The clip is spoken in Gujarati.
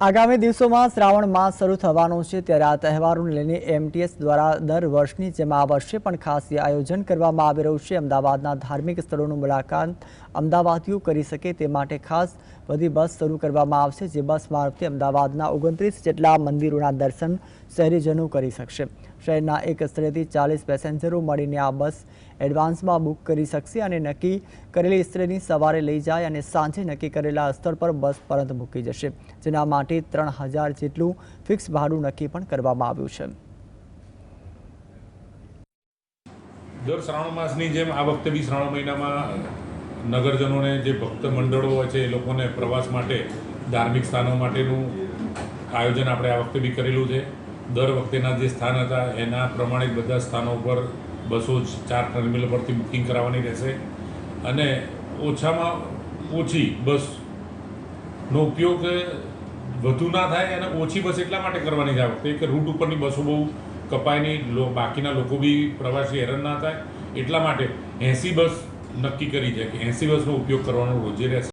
આગામી દિવસોમાં શ્રાવણ માસ શરૂ થવાનો છે, ત્યારે આ તહેવારોને લઈને એમટીએસ દ્વારા દર વર્ષની જેમ આ વર્ષે પણ ખાસ આયોજન કરવામાં આવી રહ્યું છે. અમદાવાદના ધાર્મિક સ્થળોનું મુલાકાત અમદાવાદીઓ કરી શકે તે માટે ખાસ બધી બસ શરૂ કરવામાં આવશે, જે બસ મારફતે અમદાવાદના ઓગણત્રીસ જેટલા મંદિરોના દર્શન શહેરીજનો કરી શકશે. શહેરના એક સ્થળેથી ચાલીસ પેસેન્જરો મળીને આ બસ એડવાન્સમાં બુક કરી શકશે અને નક્કી કરેલી સ્થળેની સવારે લઈ જાય અને સાંજે નક્કી કરેલા સ્થળ પર બસ પરત મૂકી જશે. જેના માટે ત્રણ હજાર જેટલું ફિક્સ ભાડું નક્કી પણ કરવામાં આવ્યું છે. દર શ્રાવણ માસની જેમ આ વખતે બી શ્રાવણ મહિનામાં નગરજનોને જે ભક્ત મંડળો હોય છે, એ લોકોને પ્રવાસ માટે ધાર્મિક સ્થાનો માટેનું આયોજન આપણે આ વખતે બી કરેલું છે. દર વખતેના જે સ્થાન હતા, એના પ્રમાણે બધા સ્થાનો પર બસો જ, ચાર ટર્મિનલ પરથી બુકિંગ કરાવવાની રહેશે. અને ઓછામાં ઓછી બસનો ઉપયોગ વધુ ના થાય અને ઓછી બસ એટલા માટે કરવાની છે આ વખતે કે રૂટ ઉપરની બસો બહુ કપાય નહીં બાકીના લોકો બી પ્રવાસી હેરાન ના થાય. એટલા માટે એંસી બસ નક્કી કરી છે કે એંસી બસનો ઉપયોગ કરવાનો રોજે રહેશે.